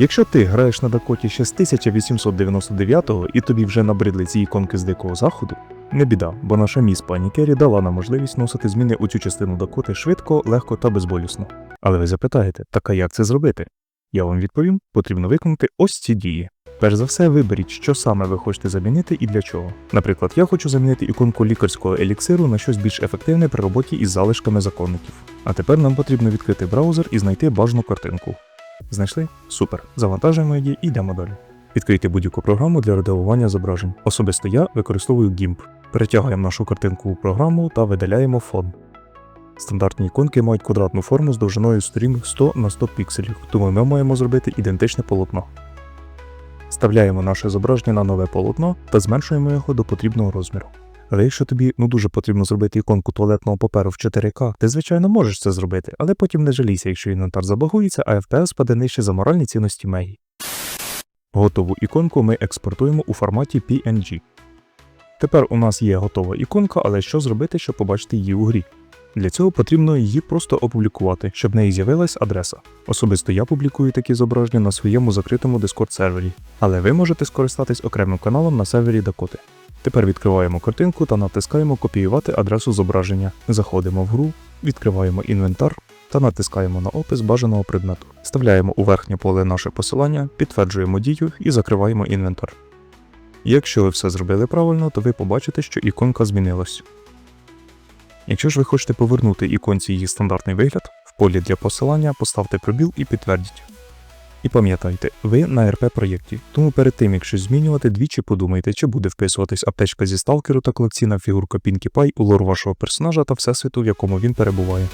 Якщо ти граєш на Дакоті ще з 1899-го і тобі вже набридли ці іконки з дикого заходу, не біда, бо наша міс пані Керрі дала нам можливість носити зміни у цю частину Дакоти швидко, легко та безболісно. Але ви запитаєте, так а як це зробити? Я вам відповім, потрібно виконати ось ці дії. Перш за все, виберіть, що саме ви хочете замінити і для чого. Наприклад, я хочу замінити іконку лікарського еліксиру на щось більш ефективне при роботі із залишками законників. А тепер нам потрібно відкрити браузер і знайти бажану картинку. Знайшли? Супер. Завантажуємо її і йдемо далі. Відкрийте будь-яку програму для редагування зображень. Особисто я використовую GIMP. Перетягуємо нашу картинку у програму та видаляємо фон. Стандартні іконки мають квадратну форму з довжиною сторін 100 на 100 пікселів, тому ми маємо зробити ідентичне полотно. Вставляємо наше зображення на нове полотно та зменшуємо його до потрібного розміру. Але якщо тобі ну дуже потрібно зробити іконку туалетного паперу в 4К, ти звичайно можеш це зробити, але потім не жалійся, якщо інвентар забагується, а FPS паде нижче за моральні цінності Мегі. Готову іконку ми експортуємо у форматі PNG. Тепер у нас є готова іконка, але що зробити, щоб побачити її у грі? Для цього потрібно її просто опублікувати, щоб в неї з'явилась адреса. Особисто я публікую такі зображення на своєму закритому Discord сервері, але ви можете скористатись окремим каналом на сервері Дакоти. Тепер відкриваємо картинку та натискаємо Копіювати адресу зображення. Заходимо в гру, відкриваємо інвентар та натискаємо на опис бажаного предмету. Вставляємо у верхнє поле наше посилання, підтверджуємо дію і закриваємо інвентар. Якщо ви все зробили правильно, то ви побачите, що іконка змінилась. Якщо ж ви хочете повернути іконці її стандартний вигляд, в полі для посилання поставте пробіл і підтвердіть. І пам'ятайте, ви на РП проєкті, тому перед тим, як щось змінювати, двічі подумайте, чи буде вписуватись аптечка зі сталкеру та колекційна фігурка Пінкі Пай у лор вашого персонажа та всесвіту, в якому він перебуває.